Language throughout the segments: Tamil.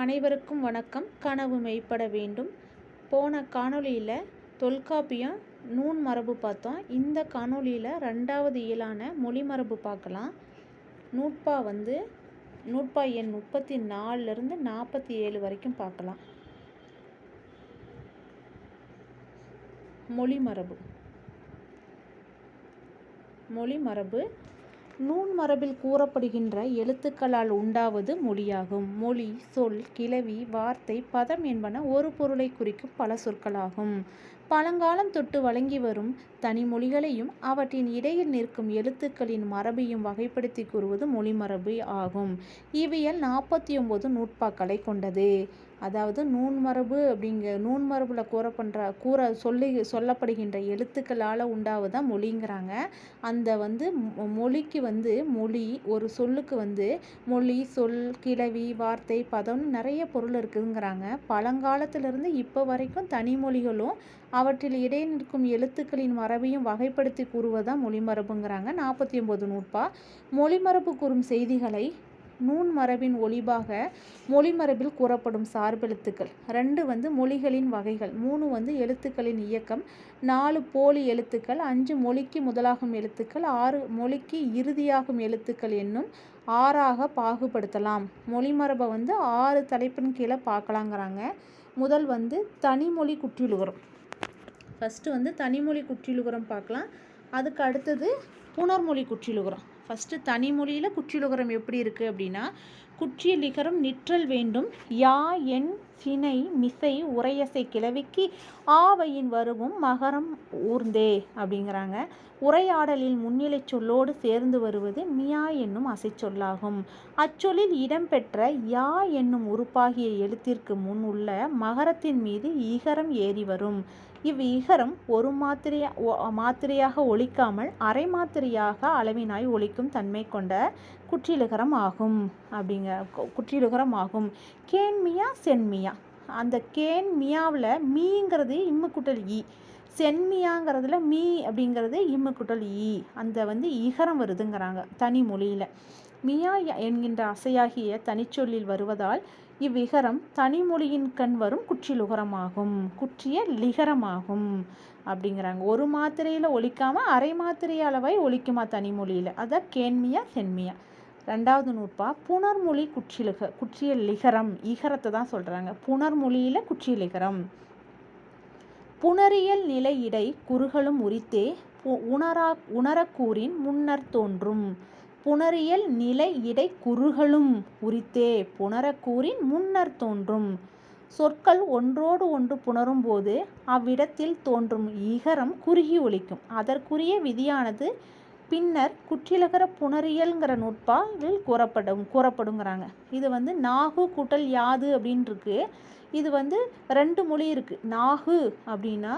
அனைவருக்கும் வணக்கம். கனவு மெய்ப்பட வேண்டும். போன காணொளியில் தொல்காப்பியம் நூன் மரபு பார்த்தோம். இந்த காணொளியில் ரெண்டாவது இயலான மொழி மரபு பார்க்கலாம். நூற்பா வந்து நூற்பா எண் முப்பத்தி நாலுலேருந்து நாற்பத்தி ஏழு வரைக்கும் பார்க்கலாம். மொழி மரபு. மொழி மரபு நூன் மரபில் கூறப்படுகின்ற எழுத்துக்களால் உண்டாவது மொழியாகும். மொழி சொல் கிளவி வார்த்தை பதம் என்பன ஒரு பொருளை குறிக்கும் பல சொற்களாகும். பழங்காலம் தொட்டு வழங்கி வரும் தனி மொழிகளையும் அவற்றின் இடையில் நிற்கும் எழுத்துக்களின் மரபையும் வகைப்படுத்தி கூறுவது மொழி மரபு ஆகும். இவியல் நாற்பத்தி ஒன்பது நூற்பாக்களை கொண்டது. அதாவது நூன் மரபு அப்படிங்க நூன்மரபில் கூறப்படுற கூற சொல்லி சொல்லப்படுகின்ற எழுத்துக்களால் உண்டாவதான் மொழிங்கிறாங்க. அந்த வந்து மொழிக்கு வந்து மொழி ஒரு சொல்லுக்கு வந்து மொழி சொல் கிளவி வார்த்தை பதம்னு நிறைய பொருள் இருக்குதுங்கிறாங்க பழங்காலத்திலிருந்து இப்போ வரைக்கும் தனி மொழிகளும் அவற்றில் இடையே நிற்கும் எழுத்துக்களின் மரபையும் வகைப்படுத்தி கூறுவதுதான் மொழி மரபுங்கிறாங்க நாற்பத்தி ஒம்பது நூற்பா. மொழிமரபு கூறும் செய்திகளை நூன் மரபின் ஒளிபாக மொழி மரபில் கூறப்படும் சார்பெழுத்துக்கள். ரெண்டு வந்து மொழிகளின் வகைகள். மூணு வந்து எழுத்துக்களின் இயக்கம். நாலு போலி எழுத்துக்கள். அஞ்சு மொழிக்கு முதலாகும் எழுத்துக்கள். ஆறு மொழிக்கு இறுதியாகும் எழுத்துக்கள் என்னும் ஆறாக பாகுபடுத்தலாம். மொழி மரபை வந்து ஆறு தலைப்பின் கீழே பார்க்கலாங்கிறாங்க. முதல் வந்து தனிமொழி குற்றிலுகரம் ஃபஸ்ட்டு வந்து தனிமொழி குற்றிலுகரம் பார்க்கலாம். அதுக்கு அடுத்தது புனர்மொழி குற்றிலுகரம் ஃபஸ்ட்டு தனி மொழியில் குற்றிலுகரம் எப்படி இருக்குது அப்படின்னா குற்றிய லிகரம் நிற்றல் வேண்டும். யா என் சினை மிசை உரையசை கிளவிக்கு ஆவையின் வருவும் மகரம் ஊர்ந்தே அப்படிங்கிறாங்க. உரையாடலில் முன்னிலை சொல்லோடு சேர்ந்து வருவது மியா என்னும் அசைச்சொல்லாகும். அச்சொல்லில் இடம்பெற்ற யா என்னும் உறுப்பாகிய எழுத்திற்கு முன் உள்ள மகரத்தின் மீது ஈகரம் ஏறி வரும். இவ்விகரம் ஒரு மாத்திரையா மாத்திரையாக ஒழிக்காமல் அரை மாத்திரையாக அளவினாய் ஒழிக்கும் தன்மை கொண்ட குற்றிலுகரம் ஆகும். அப்படிங்க குற்றிலுகரம் ஆகும். கேன்மியா சென்மியா அந்த கேன் மியாவில் மீங்கிறது இம்முக்குட்டல் ஈ சென்மியாங்கிறதுல மீ அப்படிங்கிறது இம்முக்குட்டல் ஈ. அந்த வந்து இகரம் வருதுங்கிறாங்க தனி மொழியில். மியா என்கின்ற அசையாகிய தனிச்சொல்லில் வருவதால் இவ்விகரம் தனிமொழியின் கண் வரும் குற்றிலுகரமாகும் குற்றிய லிகரமாகும் அப்படிங்கிறாங்க. ஒரு மாத்திரையில் ஒழிக்காமல் அரை மாத்திரை அளவாய் ஒழிக்குமா தனிமொழியில் அதான் கேன்மியா சென்மியா. ரெண்டாவது நூற்பா புனர்மொழி குற்றிலுக குற்றிய லிகரம் இகரத்தை தான் சொல்கிறாங்க புனர்மொழியில் குற்றிய புனரியல் நிலை இடை குறுகளும் உரித்தே உணரா உணரக்கூறின் முன்னர் தோன்றும். புணரியல் நிலை இடை குறுகளும் உரித்தே புணரக்கூறின் முன்னர் தோன்றும். சொற்கள் ஒன்றோடு ஒன்று புணரும் போது அவ்விடத்தில் தோன்றும் ஈகரம் குறுகி ஒழிக்கும் அதற்குரிய விதியானது பின்னர் குற்றிலகர புணரியல்ங்கிற நுட்பாவில் கூறப்படும் கூறப்படுங்கிறாங்க. இது வந்து நாகு கூட்டல் யாது அப்படின்ட்டுருக்கு இது வந்து ரெண்டு மொழி இருக்குது நாகு அப்படின்னா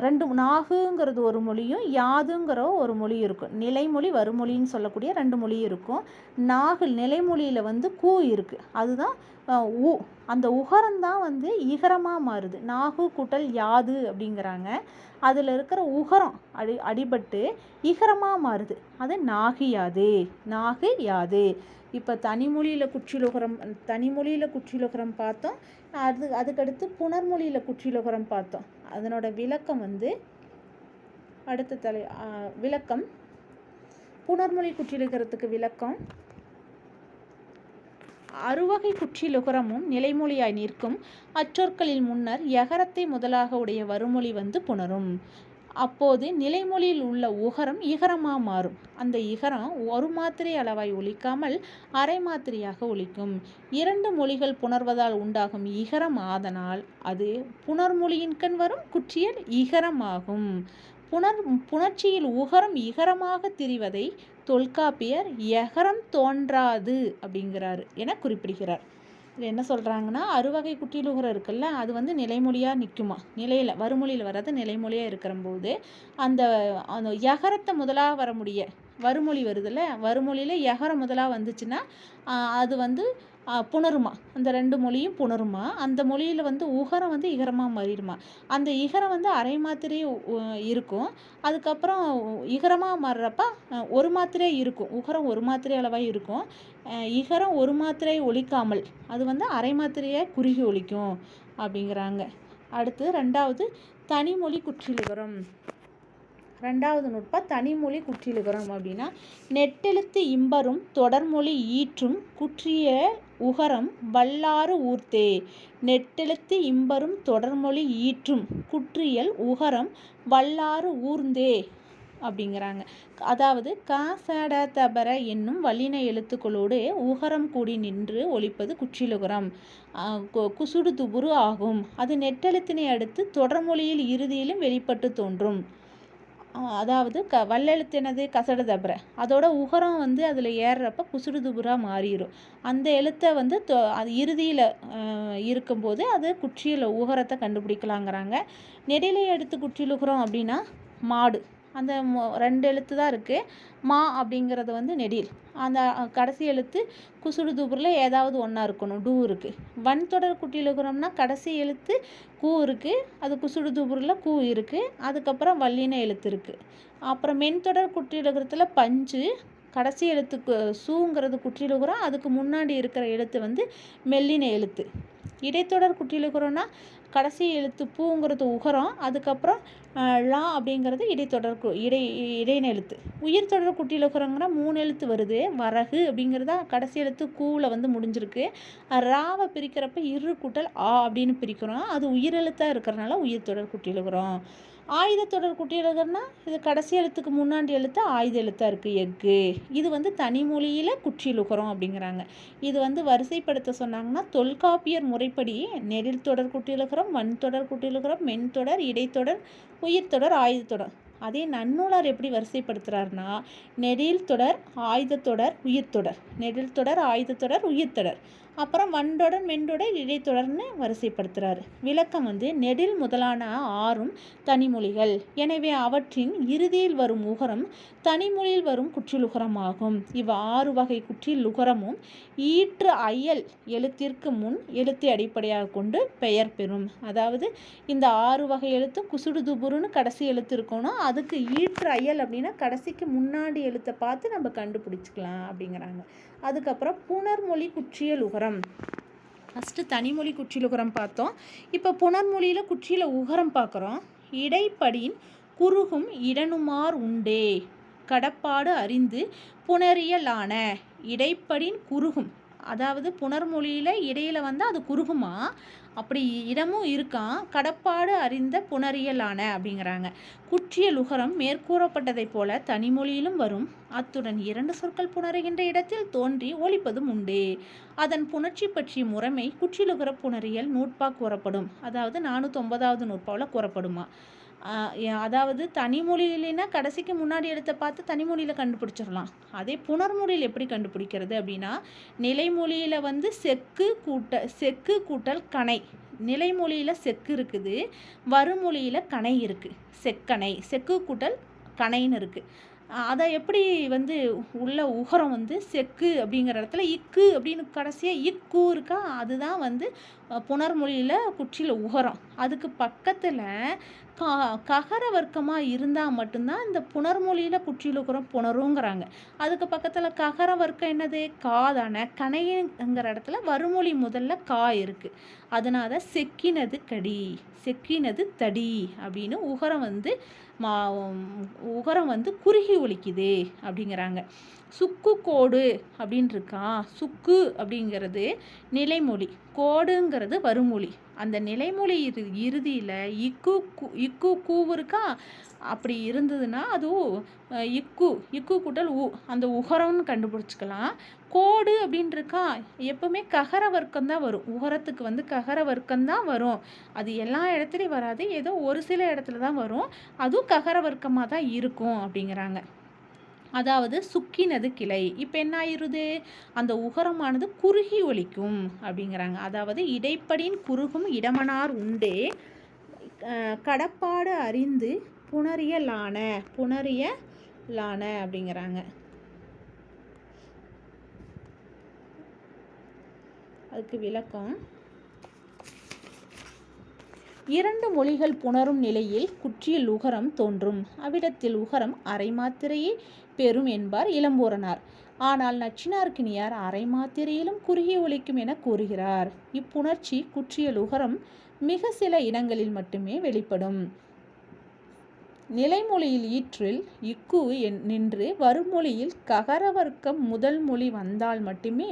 ரெண்டு நாகுங்கிறது ஒரு மொழியும் யாதுங்கிற ஒரு மொழி இருக்கும். நிலைமொழி வருமொழின்னு சொல்லக்கூடிய ரெண்டு மொழி இருக்கும். நாகு நிலைமொழியில் வந்து கூ இருக்குது அதுதான் உ. அந்த உகரம்தான் வந்து இகரமாக மாறுது. நாகு குட்டல் யாது அப்படிங்கிறாங்க. அதில் இருக்கிற உகரம் அடி அடிபட்டு இகரமாக மாறுது. அது நாகு யாது. நாகு யாது. இப்போ தனிமொழியில் குற்றிலுகரம் தனிமொழியில் குற்றிலுகரம் பார்த்தோம். அது அதுக்கடுத்து புனர்மொழியில் குற்றிலுகரம் பார்த்தோம். அதனோட விளக்கம் வந்து அடுத்த தலை விளக்கம். புனர்மொழி குற்றிலுகரத்துக்கு விளக்கம். அறுவகை குற்றிலுகரமும் நிலைமொழியாய் நிற்கும் அச்சொற்களில் முன்னர் எகரத்தை முதலாக உடைய வருமொழி வந்து புணரும். அப்போது நிலைமொழியில் உள்ள உகரம் இகரமாக மாறும். அந்த இகரம் ஒரு மாத்திரை அளவாய் ஒழிக்காமல் அரை மாத்திரையாக ஒழிக்கும் இரண்டு மொழிகள் புணர்வதால் உண்டாகும் இகரம் ஆதனால் அது புணர்மொழியின் கண் வரும் குற்றியல் இகரமாகும். புணர் புணர்ச்சியில் உகரம் இகரமாக திரிவதை தொல்காப்பியர் எகரம் தோன்றாது அப்படிங்கிறார் என குறிப்பிடுகிறார். இது என்ன சொல்கிறாங்கன்னா அறுவகை குட்டிலுகரம் இருக்குல்ல அது வந்து நிலைமொழியாக நிற்குமா நிலையில் வறுமொழியில் வராது நிலைமொழியாக இருக்கிற போது அந்த அந்த யகரத்தை முதலாக வர முடிய வறுமொழி வருதுல்ல வறுமொழியில் யகரம் முதலாக வந்துச்சுன்னா அது வந்து புணருமா? அந்த ரெண்டு மொழியும் புணருமா? அந்த மொழியில் வந்து உகரம் வந்து இகரமாக மாறிடுமா? அந்த இகரம் வந்து அரை மாத்திரை இருக்கும். அதுக்கப்புறம் இகரமாக மாறுறப்ப ஒரு மாத்திரை இருக்கும். உகரம் ஒரு மாத்திரை அளவாக இருக்கும். இகரம் ஒரு மாத்திரை ஒழிக்காமல் அது வந்து அரை மாத்திரையை குறுகி ஒழிக்கும் அப்படிங்கிறாங்க. அடுத்து ரெண்டாவது தனிமொழி குற்றிலுகரம் ரெண்டாவது நுட்பம் தனிமொழி குற்றிலுகரம் அப்படின்னா நெட்டெழுத்து இம்பரும் தொடர்மொழி ஈற்றும் குற்றிய உகரம் வல்லாறு ஊர்த்தே. நெட்டெழுத்து இம்பரும் தொடர்மொழி ஈற்றும் குற்றியல் உகரம் வல்லாறு ஊர்ந்தே அப்படிங்கிறாங்க. அதாவது க சட தபர என்னும் வல்லின எழுத்துக்களோடு உகரம் கூடி நின்று ஒழிப்பது குற்றிலுகரம் குசுடு துபுரு ஆகும். அது நெட்டெழுத்தினை அடுத்து தொடர்மொழியில் இறுதியிலும் வெளிப்பட்டு தோன்றும். அதாவது க வல்லெழுத்தினது கசடு தபுற அதோட உகரம் வந்து அதில் ஏறுறப்ப குசுடு துபுரா மாறிடும் அந்த எழுத்தை வந்து தொ- அது இறுதியில் இருக்கும்போது அது குற்றியில் உகரத்தை கண்டுபிடிக்கலாங்கிறாங்க. நெடிலை எடுத்து குற்றியில் உகரம் அப்படின்னா மாடு. அந்த ரெண்டு எழுத்து தான் இருக்குது மா அப்படிங்கிறது வந்து நெடில். அந்த கடைசி எழுத்து குசுடு தூபரில் ஏதாவது ஒன்றா இருக்கணும். டூ இருக்குது வன் தொடர் குட்டிலுகிறோம்னா கடைசி எழுத்து கூ இருக்குது அது குசுடு தூபரில் கூ இருக்குது அதுக்கப்புறம் வல்லின எழுத்து இருக்குது அப்புறம் மென் தொடர் குட்டியில் இருக்கிறதுல பஞ்சு கடைசி எழுத்துக்கு சூங்கிறது குற்றிலுகிறோம் அதுக்கு முன்னாடி இருக்கிற எழுத்து வந்து மெல்லின எழுத்து. இடைத்தொடர் குற்றிலுகிறோன்னா கடைசி எழுத்து பூங்கிறது உகரம் அதுக்கப்புறம் லா அப்படிங்கிறது இடைத்தொடர்கு இடை இடையின எழுத்து உயிர் தொடர் குட்டிலுகிறோங்கிற மூணு எழுத்து வருது. வரகு அப்படிங்கிறதா கடைசி எழுத்து கூவில் வந்து முடிஞ்சிருக்கு. ராவை பிரிக்கிறப்ப இரு கூட்டல் ஆ அப்படின்னு பிரிக்கிறோம். அது உயிரெழுத்தாக இருக்கிறனால உயிர் தொடர் குட்டிலுகிறோம் ஆயுத தொடர் குட்டியலுகர்னா இது கடைசி எழுத்துக்கு முன்னாடி எழுத்து ஆயுத எழுத்தாக இருக்குது எஃகு. இது வந்து தனிமொழியில் குற்றிலுகரம் அப்படிங்கிறாங்க. இது வந்து வரிசைப்படுத்த சொன்னாங்கன்னா தொல்காப்பியர் முறைப்படி நெடில் தொடர் குட்டிலுகரம் வன் தொடர் குட்டிலுகரம் மென் தொடர் இடைத்தொடர் உயிர் தொடர் ஆயுத தொடர். அதே நன்னூலார் எப்படி வரிசைப்படுத்துகிறாருன்னா நெடில் தொடர் ஆயுத தொடர் உயிர் தொடர். நெடில் தொடர் ஆயுத தொடர் உயிர் தொடர். அப்புறம் வண்டொடன் மென்றொடர் இடைத்தொடர்னு வரிசைப்படுத்துகிறார் விளக்கம் வந்து நெடில் முதலான ஆறும் தனிமொழிகள். எனவே அவற்றின் இறுதியில் வரும் உகரம் தனிமொழியில் வரும் குற்றிலுகரமாகும். இவ் ஆறு வகை குற்றிலுகரமும் ஈற்று அயல் எழுத்திற்கு முன் எழுத்தை அடிப்படையாக கொண்டு பெயர் பெறும். அதாவது இந்த ஆறு வகை எழுத்து குசுடு துபுருன்னு கடைசி எழுத்து இருக்கணும் அதுக்கு ஈற்று அயல் அப்படின்னா கடைசிக்கு முன்னாடி எழுத்தை பார்த்து நம்ம கண்டுபிடிச்சிக்கலாம் அப்படிங்கிறாங்க. அதுக்கப்புறம் புனர்மொழி குற்றியல் உகரம் ஃபஸ்ட்டு தனிமொழி குற்றியில் உகரம் பார்த்தோம். இப்போ புனர்மொழியில் குற்றியில் உகரம் பார்க்குறோம். இடைப்படின் குறுகும் இடனுமார் உண்டே. கடப்பாடு அறிந்து புனரியலான இடைப்படின் குறுகும். அதாவது புனர்மொழியில் இடையில் வந்து அது குறுகுமா? அப்படி இடமும் இருக்கான் கடப்பாடு அறிந்த புனரியலான அப்படிங்கிறாங்க. குற்றிய லுகரம் மேற்கூறப்பட்டதைப் போல தனிமொழியிலும் வரும். அத்துடன் இரண்டு சொற்கள் புணருகின்ற இடத்தில் தோன்றி ஒழிப்பதும் உண்டு. அதன் புணர்ச்சி பற்றிய முறைமை குற்றியலுகர புணரியல் நூற்பா கூறப்படும். அதாவது நானூற்றொம்பதாவது நூற்பாவில் கூறப்படுமா? அதாவது தனிமொழியிலனா கடைசிக்கு முன்னாடி எடுத்த பார்த்து தனிமொழியில் கண்டுபிடிச்சிடலாம். அதே புனர்மொழியில் எப்படி கண்டுபிடிக்கிறது அப்படின்னா நிலைமொழியில் வந்து செக்கு கூட்ட செக்கு கூட்டல் கணை. நிலைமொழியில் செக்கு இருக்குது வருமொழியில் கணை இருக்குது செக்கணை செக்கு கூட்டல் கணைன்னு இருக்குது அதை எப்படி வந்து உள்ள உகரம் வந்து செக்கு அப்படிங்கிற இடத்துல இக்கு அப்படின்னு கடைசியாக இக்கு இருக்கா அதுதான் வந்து புனர்மொழியில் குற்றியில் உகரம். அதுக்கு பக்கத்தில் கா ககர வர்க்கமாக இருந்தால் மட்டும்தான் இந்த புணர்மொழியில் குற்றிலுகரம் புணருங்கிறாங்க. அதுக்கு பக்கத்தில் ககர வர்க்கம் என்னது காதான கணைங்கிற இடத்துல வருமொழி முதல்ல கா இருக்குது அதனால செக்கினது கடி செக்கினது தடி அப்படின்னு உகரம் வந்து மா உகரம் வந்து குறுகி ஒலிக்குது அப்படிங்கிறாங்க. சுக்கு கோடு அப்படின்னு இருக்கா சுக்கு அப்படிங்கிறது நிலைமொழி. கோடுங்கிறது வருமொழி அந்த நிலைமொழி இறு இறுதியில் இக்கு கு இக்கு கூவு இருக்கா அப்படி இருந்ததுன்னா அதுவும் இக்கு இக்கு கூட்டல் உ. அந்த உகரம்னு கண்டுபிடிச்சிக்கலாம். கோடு அப்படின்னு இருக்கா எப்பவுமே ககர வர்க்கம் தான் வரும். உகரத்துக்கு வந்து ககர வர்க்கம் தான் வரும். அது எல்லா இடத்துலையும் வராது. ஏதோ ஒரு சில இடத்துல தான் வரும். அதுவும் ககர வர்க்கமாக தான் இருக்கும் அப்படிங்கிறாங்க. அதாவது சுக்கினது கிளை. இப்போ என்ன ஆயிடுது அந்த உகரமானது குறுகி ஒலிக்கும் அப்படிங்கிறாங்க. அதாவது இடைப்படின் குறுகும் இடமனார் உண்டே. கடப்பாடு அறிந்து புணரியலான புணரியலான அப்படிங்கிறாங்க. அதுக்கு விளக்கம். இரண்டு மொழிகள் புணரும் நிலையில் குற்றியில் உகரம் தோன்றும். அவ்விடத்தில் உகரம் அரை மாத்திரையே பெறும் என்பார் இளம்பூரனார் ஆனால் நச்சினார்க்கினியார் அரை மாத்திரையிலும் குறுகிய ஒழிக்கும் என கூறுகிறார். இப்புணர்ச்சி குற்றியல் உகரம் மிக சில இடங்களில் மட்டுமே வெளிப்படும். நிலைமொழியில் ஈற்றில் இக்கு என் நின்று வருமொழியில் ககர வர்க்கம் முதல் மொழி வந்தால் மட்டுமே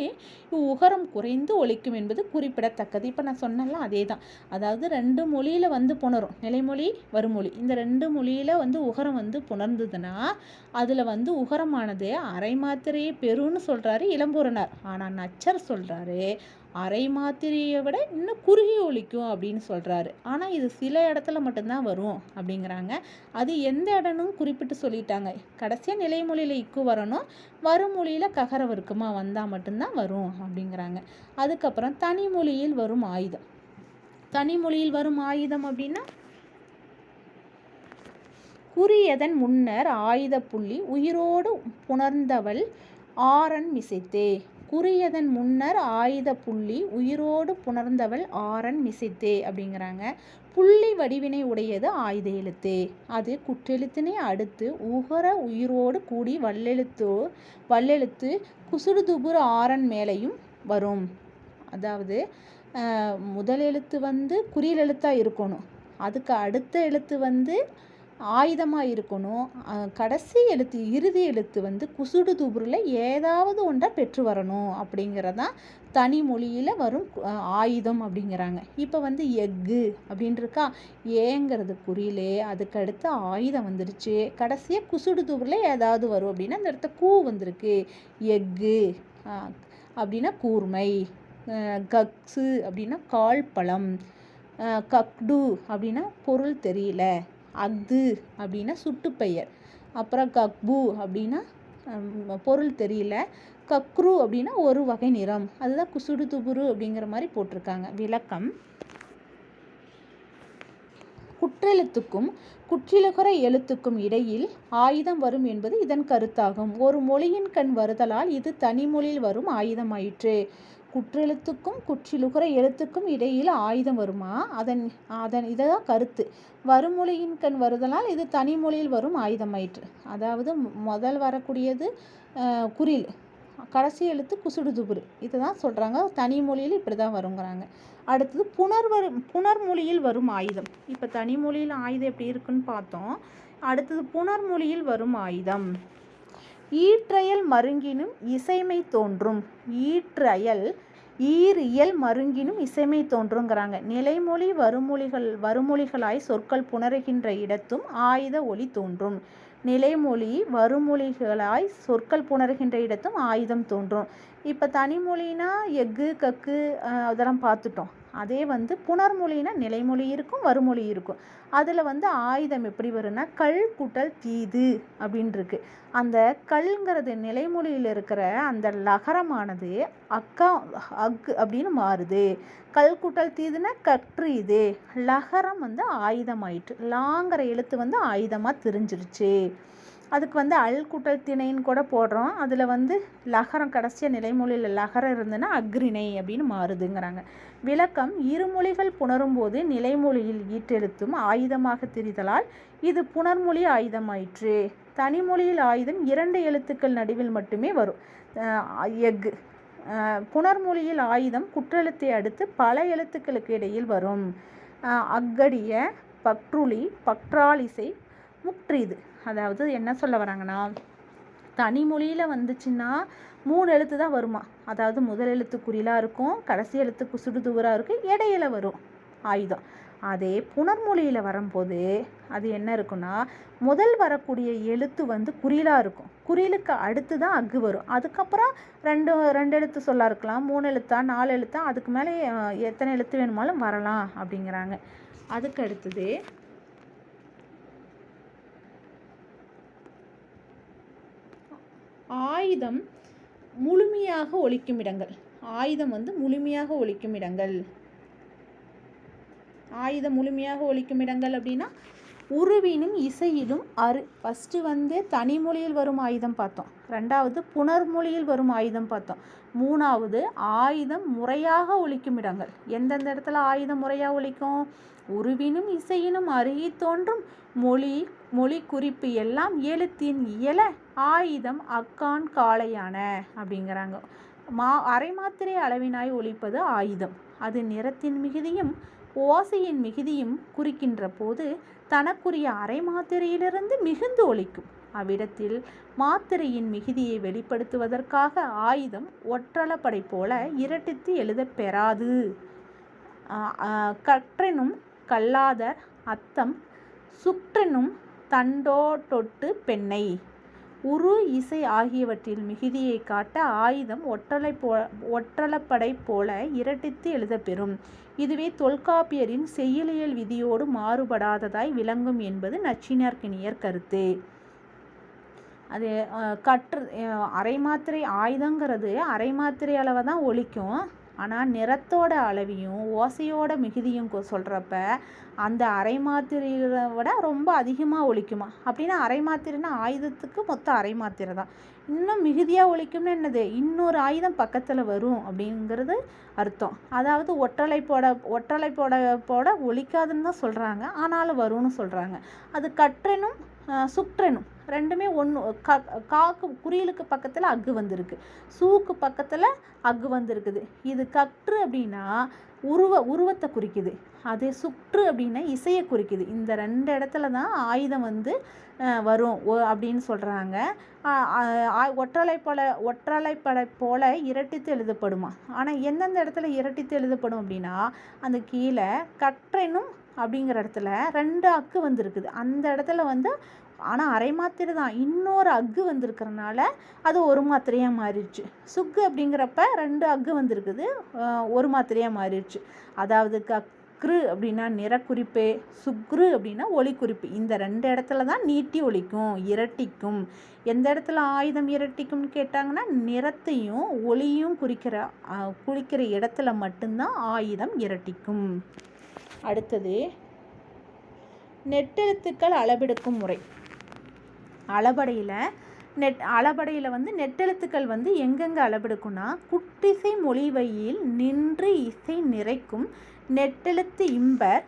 உகரம் குறைந்து ஒழிக்கும் என்பது குறிப்பிடத்தக்கது. இப்போ நான் சொன்னல அதே தான் அதாவது ரெண்டு மொழியில் வந்து புணரும். நிலைமொழி வருமொழி. இந்த ரெண்டு மொழியில் வந்து உகரம் வந்து புணர்ந்ததுன்னா அதில் வந்து உகரமானது அரை மாத்திரையே பெருன்னு சொல்கிறாரு இளம்பூரனார் ஆனால் நச்சர் சொல்கிறாரு அரை மாத்திரையை விட இன்னும் குறுகி ஒழிக்கும் அப்படின்னு சொல்கிறாரு ஆனால் இது சில இடத்துல மட்டும்தான் வரும் அப்படிங்கிறாங்க. அது எந்த இடம்னு குறிப்பிட்டு சொல்லிட்டாங்க. கடைசியாக நிலைமொழியில் இக்கு வரணும் வருமொழியில் ககர வர்க்கமா வந்தால் மட்டும்தான் வரும் அப்படிங்கிறாங்க. அதுக்கப்புறம் தனி மொழியில் வரும் ஆயுதம். தனி மொழியில் வரும் ஆயுதம் அப்படின்னா குறியதன் முன்னர் ஆயுத புள்ளி உயிரோடு புணர்ந்தவள் ஆரன் மிசைத்தே குறியதன் முன்னர் ஆயுத புள்ளி உயிரோடு புணர்ந்தவள் ஆரன் மிசைத்தே அப்படிங்கிறாங்க. புள்ளி வடிவினை உடையது ஆயுத எழுத்து. அது குற்றெழுத்தினை அடுத்து உகர உயிரோடு கூடி வல்லெழுத்து வல்லெழுத்து குசுடுதுபுர் ஆரன் மேலையும் வரும். அதாவது முதல் எழுத்து வந்து குறியில் எழுத்தாக இருக்கணும். அதுக்கு அடுத்த எழுத்து வந்து ஆயுதமாக இருக்கணும். கடைசி எழுத்து இறுதி எழுத்து வந்து குசுடு துபுரில் ஏதாவது ஒன்றை பெற்று வரணும் அப்படிங்கிறதான் தனி மொழியில் வரும் ஆயுதம் அப்படிங்கிறாங்க. இப்போ வந்து எக்கு அப்படின்ட்டுருக்கா ஏங்கிறது குறியிலே அதுக்கடுத்து ஆயுதம் வந்துருச்சு கடைசியாக குசுடு துபுரில் ஏதாவது வரும் அப்படின்னா அந்த இடத்த கூ வந்திருக்கு. எக்கு அப்படின்னா கூர்மை கக்ஸு அப்படின்னா கால் பழம் கக்டு அப்படின்னா பொருள் தெரியல. அஃது அப்படின்னா சுட்டுப்பெயர் அப்புறம் கக்பு அப்படின்னா பொருள் தெரியல. கக்ரு அப்படின்னா ஒரு வகை நிறம். அதுதான் குசுடு துபுரு அப்படிங்கிற மாதிரி போட்டிருக்காங்க. விளக்கம். குற்றெழுத்துக்கும் குற்றிலகுற எழுத்துக்கும் இடையில் ஆயுதம் வரும் என்பது இதன் கருத்தாகும். ஒரு மொழியின் கண் வருதலால் இது தனிமொழியில் வரும் ஆயுதமாயிற்று. குற்றெழுத்துக்கும் குற்றிலுகிற எழுத்துக்கும் இடையில் ஆயுதம் வருமா? அதன் அதன் இதான் கருத்து. வருமொழியின் கண் வருதலால் இது தனி மொழியில் வரும் ஆயுதமாயிற்று அதாவது முதல் வரக்கூடியது குறில். கடைசி எழுத்து குசுடுதுபுரு இதை தான் சொல்கிறாங்க தனி மொழியில் இப்படி தான் வருங்கிறாங்க. அடுத்தது புனர்வரு புனர்மொழியில் வரும் ஆயுதம். இப்போ தனி மொழியில் ஆயுதம் எப்படி இருக்குன்னு பார்த்தோம். அடுத்தது புனர்மொழியில் வரும் ஆயுதம். ஈற்றயல் மருங்கினும் இசைமை தோன்றும். ஈற்றயல் ஈரியல் மருங்கினும் இசைமை தோன்றுங்கிறாங்க. நிலைமொழி வருமொழிகள் வருமொழிகளாய் சொற்கள் புணருகின்ற இடத்தும் ஆயுத ஒளி தோன்றும். நிலைமொழி வருமொழிகளாய் சொற்கள் புணருகின்ற இடத்தும் ஆயுதம் தோன்றும். இப்போ தனிமொழினா எஃகு கக்கு அதெல்லாம் பார்த்துட்டோம். அதே வந்து புனர்மொழினா நிலைமொழி இருக்கும் வறுமொழி இருக்கும். அதில் வந்து ஆயுதம் எப்படி வரும்னா கல் கூட்டல் தீது அப்படின்ருக்கு. அந்த கல்ங்கிறது நிலைமொழியில் இருக்கிற அந்த லகரமானது அக்கா அக் அப்படின்னு மாறுது. கல் கூட்டல் தீதுன்னா கற்று இது. லகரம் வந்து ஆயுதமாயிட்டு லாங்கிற எழுத்து வந்து ஆயுதமாக தெரிஞ்சிருச்சு. அதுக்கு வந்து அல் கூட்டல் திணைன்னு கூட போடுறோம். அதில் வந்து லகரம் கடைசியாக நிலைமொழியில் லகரம் இருந்ததுன்னா அக்ரிணை அப்படின்னு மாறுதுங்கிறாங்க. விளக்கம் இருமொழிகள் புணரும்போது நிலைமொழியில் ஈட்டெழுத்தும் ஆயுதமாக திரிதலால் இது புனர்மொழி ஆயுதமாயிற்று. தனிமொழியில் ஆயுதம் இரண்டு எழுத்துக்கள் நடுவில் மட்டுமே வரும். எஃகு. புனர்மொழியில் ஆயுதம் குற்றெழுத்தை அடுத்து பல எழுத்துக்களுக்கு இடையில் வரும். அக்கடிய பக்ருளி பற்றாலிசை முற்றிது. அதாவது என்ன சொல்ல வராங்கன்னா தனி மொழியில் வந்துச்சுன்னா மூணு எழுத்து தான் வருமா? அதாவது முதல் எழுத்து குறிலாக இருக்கும் கடைசி எழுத்து குசுடுதுவராக இருக்கும் இடையில வரும். ஆயுதம். அதே புனர்மொழியில் வரும்போது அது என்ன இருக்குன்னா முதல் வரக்கூடிய எழுத்து வந்து குறிலாக இருக்கும். குறிலுக்கு அடுத்து தான் அக்கு வரும். அதுக்கப்புறம் ரெண்டு ரெண்டு எழுத்து சொல்லா இருக்கலாம். மூணு எழுத்தா நாலு எழுத்தா அதுக்கு மேலே எத்தனை எழுத்து வேணுமாலும் வரலாம் அப்படிங்கிறாங்க. அதுக்கு அடுத்தது ஆயுதம் முழுமையாக ஒழிக்கும் இடங்கள். ஆயுதம் வந்து முழுமையாக ஒழிக்கும் இடங்கள். ஆயுதம் முழுமையாக ஒழிக்கும் இடங்கள் அப்படின்னா உருவினும் இசையிலும் அரு ஃபஸ்ட்டு வந்து தனிமொழியில் வரும் ஆயுதம் பார்த்தோம். ரெண்டாவது புனர்மொழியில் வரும் ஆயுதம் பார்த்தோம். மூணாவது ஆயுதம் முறையாக ஒழிக்கும் இடங்கள். எந்தெந்த இடத்துல ஆயுதம் முறையாக ஒழிக்கும் உருவினும் இசையினும் அருகி தோன்றும் மொழி மொழி குறிப்பு எல்லாம் எழுத்தின் இயல ஆயுதம் அக்கான் காளையான அப்படிங்கிறாங்க. மா அரை மாத்திரை அளவினாய் ஒழிப்பது ஆயுதம். அது நிறத்தின் மிகுதியும் ஓசையின் மிகுதியும் குறிக்கின்ற போது தனக்குரிய அரை மாத்திரையிலிருந்து மிகுந்து ஒழிக்கும். அவ்விடத்தில் மாத்திரையின் மிகுதியை வெளிப்படுத்துவதற்காக ஆயுதம் ஒற்றளப்படை போல இரட்டித்து எழுதப் பெறாது. கற்றெனும் கல்லாதர் அத்தம் சுற்றெனும் தண்டோடொட்டு பெண்ணை. உரு இசை ஆகியவற்றில் மிகுதியை காட்ட ஆயுதம் ஒற்றலை போ ஒற்றளப்படை போல இரட்டித்து எழுதப்பெறும். இதுவே தொல்காப்பியரின் செய்யுளியல் விதியோடு மாறுபடாததாய் விளங்கும் என்பது நச்சினார்க்கினியர் கருத்து. அது கற்று அரை மாத்திரை ஆயுதங்கிறது அரை மாத்திரை அளவை தான் ஒழிக்கும். ஆனால் நிறத்தோட அளவையும் ஓசையோட மிகுதியும் சொல்கிறப்ப அந்த அரை மாத்திரையை விட ரொம்ப அதிகமாக ஒழிக்குமா அப்படின்னா அரை மாத்திரைன்னா ஆயுதத்துக்கு மொத்தம் அரை மாத்திரை தான். இன்னும் மிகுதியாக ஒழிக்கும்னு என்னது? இன்னொரு ஆயுதம் பக்கத்தில் வரும் அப்படிங்கிறது அர்த்தம். அதாவது ஒற்றலை போட ஒற்றலை போட போட ஒழிக்காதுன்னு தான் சொல்கிறாங்க ஆனாலும் வரும்னு சொல்கிறாங்க அது கற்றெனும் சுற்றனும். ரெண்டுமே ஒன்று க காக்கு குறியலுக்கு பக்கத்தில் அக்கு வந்திருக்கு. சூக்கு பக்கத்தில் அக்கு வந்திருக்குது. இது கற்று அப்படின்னா உருவ உருவத்தை குறிக்குது. அதே சுற்று அப்படின்னா இசையை குறிக்குது. இந்த ரெண்டு இடத்துல தான் ஆயுதம் வந்து வரும். அப்படின்னு சொல்கிறாங்க ஒற்றலைப்பட ஒற்றலைப்படை போல இரட்டித்து எழுதப்படுமா? ஆனால் எந்தெந்த இடத்துல இரட்டித்து எழுதப்படும் அப்படின்னா அந்த கீழே கற்றெனும் அப்படிங்கிற இடத்துல ரெண்டு அக்கு வந்திருக்குது. அந்த இடத்துல வந்து ஆனால் அரை மாத்திரை தான். இன்னொரு அக்கு வந்திருக்கிறனால அது ஒரு மாத்திரையாக மாறிடுச்சு. சுக்கு அப்படிங்கிறப்ப ரெண்டு அக்கு வந்திருக்குது. ஒரு மாத்திரையாக மாறிடுச்சு. அதாவது கக்ரு அப்படின்னா நிறக்குறிப்பு சுக்ரு அப்படின்னா ஒளிக்குறிப்பு. இந்த ரெண்டு இடத்துல தான் நீட்டி ஒழிக்கும் இரட்டிக்கும். எந்த இடத்துல ஆயுதம் இரட்டிக்கும்னு கேட்டாங்கன்னா நிறத்தையும் ஒளியும் குறிக்கிற குறிக்கிற இடத்துல மட்டும்தான் ஆயுதம் இரட்டிக்கும். அடுத்தது நெட்டெழுத்துக்கள் அளவெடுக்கும் முறை. அளபடையில் நெட் அளபடையில் வந்து நெட்டெழுத்துக்கள் வந்து எங்கெங்கே அளபெடுக்குன்னா குட்டிசை மொழிவையில் நின்று இசை நிறைக்கும் நெட்டெழுத்து இம்பர்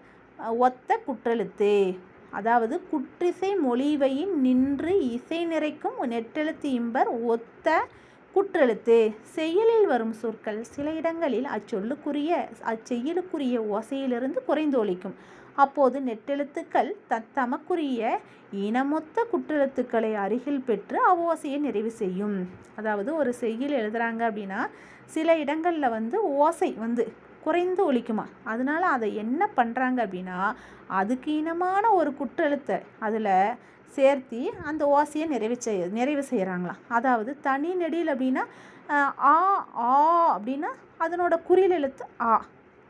ஒத்த குற்றெழுத்து. அதாவது குற்றிசை மொழிவையின் நின்று இசை நிறைக்கும் நெட்டெழுத்து இம்பர் ஒத்த குற்றெழுத்து. செயலில் வரும் சொற்கள் சில இடங்களில் அச்சொல்லுக்குரிய அச்செயலுக்குரிய ஓசையிலிருந்து குறைந்தொழிக்கும் அப்போது நெட்டெழுத்துக்கள் தத்தமக்குரிய இனமொத்த குற்றெழுத்துக்களை அருகில் பெற்று அவ்வோசையை நிறைவு செய்யும். அதாவது ஒரு செய்யில் எழுதுகிறாங்க அப்படின்னா சில இடங்களில் வந்து ஓசை வந்து குறைந்து ஒழிக்குமா அதனால அதை என்ன பண்ணுறாங்க அப்படின்னா அதுக்கு இனமான ஒரு குற்றெழுத்தை அதில் சேர்த்தி அந்த ஓசையை நிறைவு செய்ய நிறைவு செய்கிறாங்களாம் அதாவது தனி நெடியில் அப்படின்னா ஆ ஆ அப்படின்னா அதனோட குறியில் எழுத்து ஆ.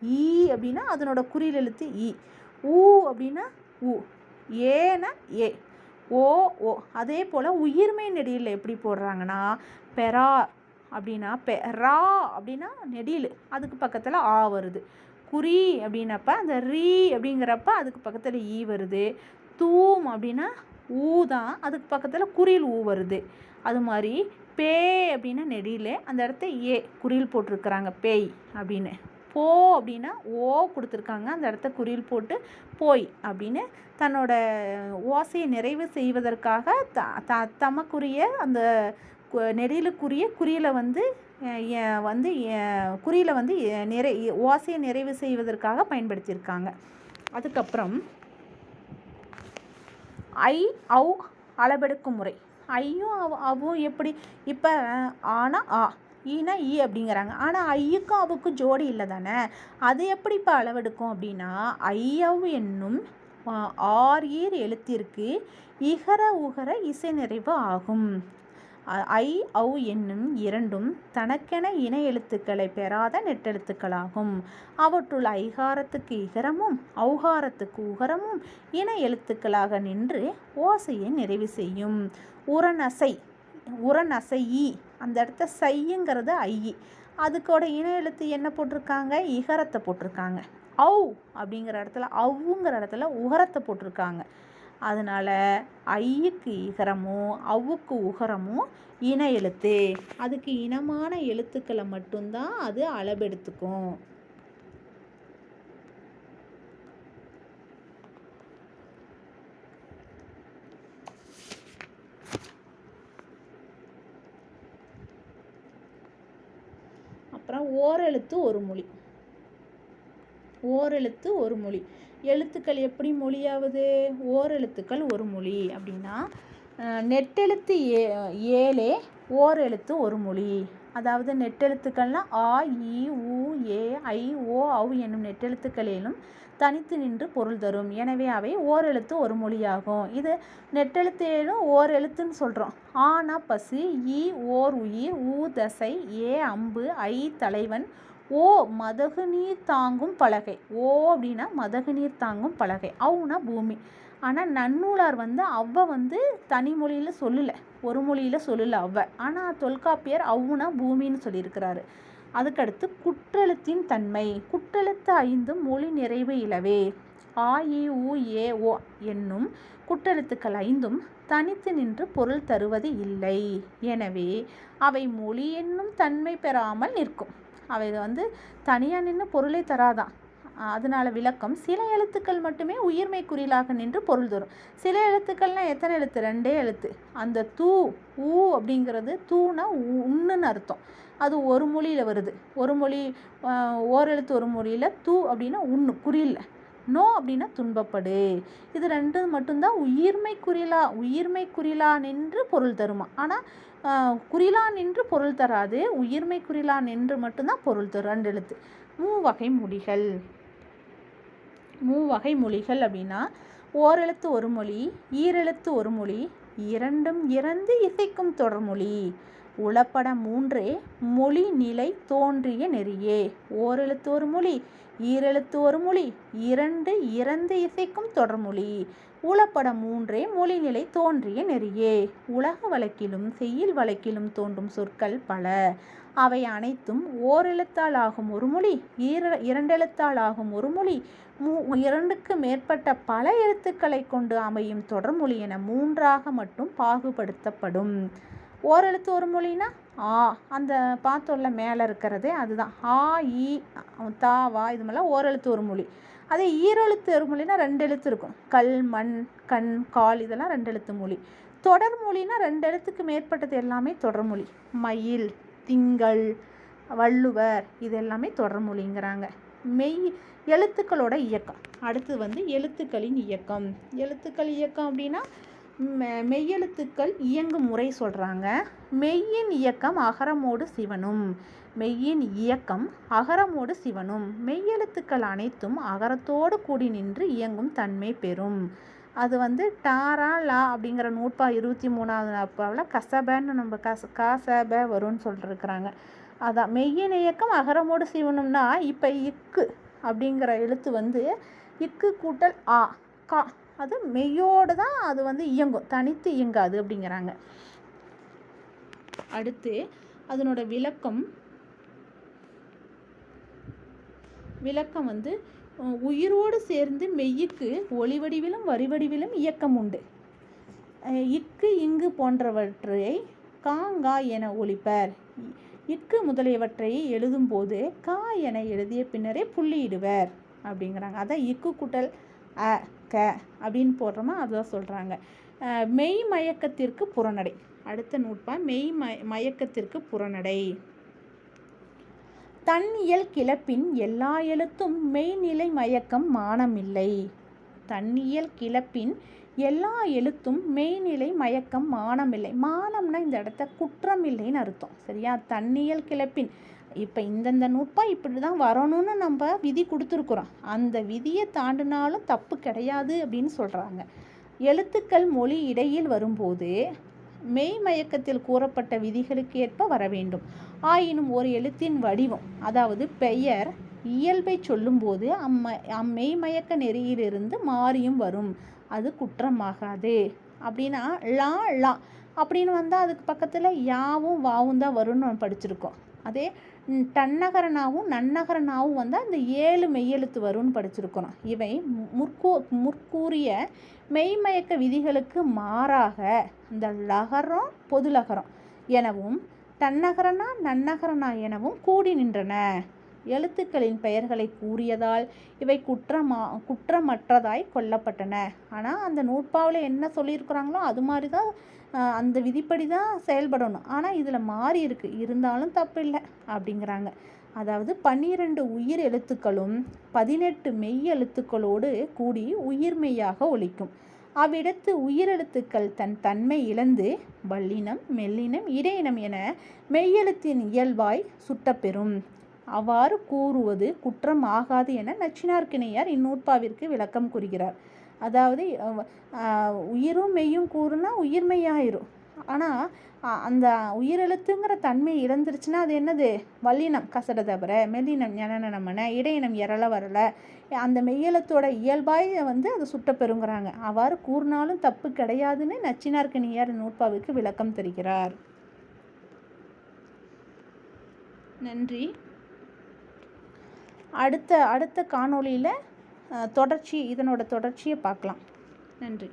ஈ அப்படின்னா அதனோட குறியில் எழுத்து ஈ. ஊ அப்படின்னா ஊ. ஏன்னா ஏ. ஓ ஓ. அதே போல் உயிர்மை நெடியில் எப்படி போடுறாங்கன்னா பெரா அப்படின்னா பெ ரா அப்படின்னா நெடில் அதுக்கு பக்கத்தில் ஆ வருது. குறி அப்படின்னப்ப அந்த ரீ அப்படிங்கிறப்ப அதுக்கு பக்கத்தில் ஈ வருது. தூம் அப்படின்னா ஊ தான். அதுக்கு பக்கத்தில் குறில் ஊ வருது. அது மாதிரி பே அப்படின்னா நெடியில் அந்த இடத்த ஏ. குறில் போட்டிருக்கிறாங்க பேய் அப்படின்னு. போ அப்படின்னா ஓ கொடுத்துருக்காங்க. அந்த இடத்த குறியில் போட்டு போய் அப்படின்னு தன்னோட ஓசையை நிறைவு செய்வதற்காக த த தமக்குரிய அந்த நெடிலுக்குரிய குறியில் வந்து வந்து குறியில் வந்து நிறை ஓசையை நிறைவு செய்வதற்காக பயன்படுத்தியிருக்காங்க. அதுக்கப்புறம் ஐ அவு அளவெடுக்கும் முறை. ஐயும் அவ் அவும் எப்படி? இப்போ ஆனால் ஆ. ஈனா ஈ அப்படிங்கிறாங்க. ஆனால் ஐயுக்கும் அவுக்கும் ஜோடி இல்லை தானே? அது எப்படி இப்போ அளவெடுக்கும் அப்படின்னா ஐயவ் என்னும் ஆர் ஈர் எழுத்திற்கு இகர உகர இசை நிறைவு ஆகும். ஐ ஔ என்னும் இரண்டும் தனக்கென இன எழுத்துக்களை பெறாத நெட்டெழுத்துக்களாகும். அவற்றுள் ஐகாரத்துக்கு இகரமும் ஔகாரத்துக்கு உகரமும் இன எழுத்துக்களாக நின்று ஓசையை நிறைவு செய்யும். உரநசை உரநசை அந்த இடத்த சையுங்கிறது ஐ. அதுக்கோட இன எழுத்து என்ன போட்டிருக்காங்க? இகரத்தை போட்டிருக்காங்க. ஔ அப்படிங்கிற இடத்துல அவ்வுங்கிற இடத்துல உகரத்தை போட்டிருக்காங்க. அதனால் ஐயுக்கு இகரமும் அவ்வுக்கு உகரமும் இன எழுத்து. அதுக்கு இனமான எழுத்துக்களை மட்டும்தான் அது அளபெடுத்துக்கும் அப்புறம் ஓரெழுத்து ஒரு மொழி. ஓரெழுத்து ஒரு மொழி. எழுத்துக்கள் எப்படி மொழியாவது? ஓரெழுத்துக்கள் ஒரு மொழி அப்படின்னா நெட்டெழுத்து ஏ ஏழே ஓரெழுத்து ஒரு மொழி. அதாவது நெட்டெழுத்துக்கள்னால் ஆ இ உ ஏ ஐ ஓ ஔ என்னும் நெட்டெழுத்துக்களிலும் தனித்து நின்று பொருள் தரும். எனவே அவை ஓரெழுத்து ஒரு மொழியாகும். இது நெட்டெழுத்தேனும் ஓர் எழுத்துன்னு சொல்கிறோம் ஆனா பசு இ ஓர் உயிர் ஊ தசை ஏ அம்பு ஐ தலைவன் ஓ மதகு நீர் தாங்கும் பலகை. ஓ அப்படின்னா மதகு நீர் தாங்கும் பலகை. அவுனா பூமி. ஆனால் நன்னூலார் வந்து அவ்வ வந்து தனி மொழியில் சொல்லலை. ஒரு மொழியில் சொல்லலை அவ்வ ஆனால் தொல்காப்பியர் அவுனா பூமின்னு சொல்லியிருக்கிறாரு. அதுக்கடுத்து குற்றெழுத்தின் தன்மை. குற்றெழுத்து ஐந்தும் மொழி நிறைவு இலவே. ஆ இ உ ஏ ஓ என்னும் குற்றெழுத்துக்கள் ஐந்தும் தனித்து நின்று பொருள் தருவது இல்லை. எனவே அவை மொழி என்னும் தன்மை பெறாமல் நிற்கும். அவை வந்து தனியாக நின்று பொருளை தராதான் அதனால விளக்கம் சில எழுத்துக்கள் மட்டுமே உயிர்மை குறிலாக நின்று பொருள் தரும். சில எழுத்துக்கள்னால் எத்தனை எழுத்து? ரெண்டே எழுத்து. அந்த தூ ஊ அப்படிங்கிறது தூனா உண்ணுன்னு அர்த்தம். அது ஒரு மொழியில் வருது. ஒரு மொழி ஓரெழுத்து ஒரு மொழியில் தூ அப்படின்னா உண்ணு குறியில். நோ அப்படின்னா துன்பப்படு. இது ரெண்டு மட்டும்தான் உயிர்மை குறிலா உயிர்மை குறிலா நின்று பொருள் தருமா? ஆனால் குறிலா நின்று பொருள் தராது உயிர்மை குறிலா நின்று மட்டும்தான் பொருள் தரும். ரெண்டு எழுத்து. மூ வகை முடிகள் மூவகை மொழிகள் அப்படின்னா ஓரெழுத்து ஒரு மொழி ஈரெழுத்து ஒரு மொழி இரண்டும் இறந்து இசைக்கும் தொடர்மொழி. உளப்பட மூன்றே மொழி நிலை தோன்றிய நெறியே. ஓரெழுத்து ஒரு மொழி ஈரெழுத்து ஒரு மொழி இரண்டு இறந்து இசைக்கும் தொடர்மொழி. உளப்பட மூன்றே மொழி நிலை தோன்றிய நெறியே. உலக வழக்கிலும் செய்யுள் வழக்கிலும் தோன்றும் சொற்கள் பல. அவை அனைத்தும் ஓரெழுத்தால் ஆகும் ஒரு மொழி ஈர இரண்டெழுத்தால் ஆகும் ஒரு மொழி. மூ இரண்டுக்கு மேற்பட்ட பல எழுத்துக்களை கொண்டு அமையும் தொடர்மொழி என மூன்றாக மட்டும் பாகுபடுத்தப்படும். ஓரெழுத்து ஒரு மொழினா? ஆ. அந்த பார்த்தோம்ல மேலே இருக்கிறதே அதுதான். ஆ இ தா வா இது மாதிரிலாம் ஓரெழுத்து ஒரு மொழி. அதே ஈரெழுத்து ஒரு மொழினா ரெண்டு எழுத்து இருக்கும். கல் மண் கண் கால் இதெல்லாம் ரெண்டு எழுத்து மொழி. தொடர் மொழினா ரெண்டு எழுத்துக்கு மேற்பட்டது எல்லாமே தொடர்மொழி மயில் திங்கள் வள்ளுவர் இது எல்லாமே தொடர்மொழிங்கிறாங்க மெய் எழுத்துக்களோட இயக்கம். அடுத்து வந்து எழுத்துக்களின் இயக்கம். எழுத்துக்கள் இயக்கம் அப்படின்னா மெ- மெய்யெழுத்துக்கள் இயங்கும் முறை சொல்கிறாங்க மெய்யின் இயக்கம் அகரமோடு சிவனும். மெய்யின் இயக்கம் அகரமோடு சிவனும். மெய்யெழுத்துக்கள் அனைத்தும் அகரத்தோடு கூடி நின்று இயங்கும் தன்மை பெறும். அது வந்து டாரா லா அப்படிங்கிற நூட்பா இருபத்தி மூணாவது அப்பாவில் கசபன்னு நம்ம கச காசப வரும்னு சொல்லிருக்கிறாங்க. அதான் மெய்யின் இயக்கம் அகரமோடு சிவனும்னா இப்போ இக்கு அப்படிங்கிற எழுத்து வந்து இக்கு கூட்டல் ஆ கா. அது மெய்யோடு தான் அது வந்து இயங்கும். தனித்து இயங்காது அப்படிங்கிறாங்க. அடுத்து அதனோட விளக்கம் விளக்கம் வந்து உயிரோடு சேர்ந்து மெய்யுக்கு ஒளி வடிவிலும் வரி வடிவிலும் இயக்கம் உண்டு. இக்கு இங்கு போன்றவற்றை காங்கா என ஒழிப்பர் இக்கு முதலியவற்றை எழுதும்போது கா என எழுதிய பின்னரே புள்ளியிடுவர் அப்படிங்கிறாங்க. அதான் இக்கு கூட்டல் அ க அப்படின்னு போடுறோமா அதுதான் சொல்கிறாங்க மெய் மயக்கத்திற்கு புறநடை. அடுத்த நூற்பா மெய் மய மயக்கத்திற்கு புறநடை. தன்னியல் கிளப்பின் எல்லா எழுத்தும் மெய்நிலை மயக்கம் மானமில்லை. தன்னியல் கிளப்பின் எல்லா எழுத்தும் மெய்நிலை மயக்கம் மானமில்லை. மானம்னா இந்த இடத்த குற்றம் இல்லைன்னு அர்த்தம். சரியா? தன்னியல் கிளப்பின். இப்போ இந்தந்த நூற்பா இப்படி தான் வரணும்னு நம்ம விதி கொடுத்துருக்குறோம். அந்த விதியை தாண்டினாலும் தப்பு கிடையாது அப்படின்னு சொல்கிறாங்க எழுத்துக்கள் மொழி இடையில் வரும்போது மெய் மயக்கத்தில் கூறப்பட்ட விதிகளுக்கு ஏற்ப வர வேண்டும். ஆயினும் ஒரு எழுத்தின் வடிவம் அதாவது பெயர் இயல்பை சொல்லும்போது அம்ம அம்மெய்மயக்க நெறியிலிருந்து மாறியும் வரும். அது குற்றமாகாது. அப்படின்னா லா லா அப்படின்னு வந்தால் அதுக்கு பக்கத்தில் யாவும் வாவும் தான் வரும்னு நம்ம படிச்சிருக்கோம். அதே டன்னகரனாவும் நன்னகரனாவும் வந்தால் அந்த ஏழு மெய்யெழுத்து வரும்னு படிச்சிருக்கிறோம் இவை முற்கூ முற்கூறிய மெய்மயக்க விதிகளுக்கு மாறாக இந்த லகரம் பொது லகரம் எனவும் தன்னகரனா நன்னகரனா எனவும் கூடி நின்றன. எழுத்துக்களின் பெயர்களை கூறியதால் இவை குற்றமா குற்றமற்றதாய் கொல்லப்பட்டன. ஆனால் அந்த நூற்பாவில் என்ன சொல்லியிருக்கிறாங்களோ அது மாதிரி தான் அந்த விதிப்படி தான் செயல்படணும். ஆனால் இதில் மாறி இருக்குது இருந்தாலும் தப்பு இல்லை அப்படிங்கிறாங்க. அதாவது பன்னிரண்டு உயிர் எழுத்துக்களும் பதினெட்டு மெய் எழுத்துக்களோடு கூடி உயிர்மெய்யாக ஒலிக்கும். அவ்விடத்து உயிரெழுத்துக்கள் தன் தன்மை இழந்து வல்லினம் மெல்லினம் இடையினம் என மெய்யெழுத்தின் இயல்பாய் சுட்டப்பெறும். அவ்வாறு கூறுவது குற்றம் ஆகாது என நச்சினார்க்கிணையார் இந்நூற்பாவிற்கு விளக்கம் கூறுகிறார். அதாவது உயிரும் மெய்யும் கூறுனா உயிர்மெய்யாயிரும். ஆனால் அந்த உயிரெழுத்துங்கிற தன்மை இழந்துருச்சுன்னா அது என்னது? வல்லினம் கசட தவிர மெல்லினம் ஞனநமன இடையினம் எரள வரல. அந்த மெய்யெழுத்தோட இயல்பாய் வந்து அது சுட்டப்பெறுங்கிறாங்க. அவ்வாறு கூறினாலும் தப்பு கிடையாதுன்னு நச்சினார்க்கணியார் நூற்பாவுக்கு விளக்கம் தருகிறார். நன்றி. அடுத்த அடுத்த காணொளியில் தொடர்ச்சி இதனோட தொடர்ச்சியை பார்க்கலாம். நன்றி.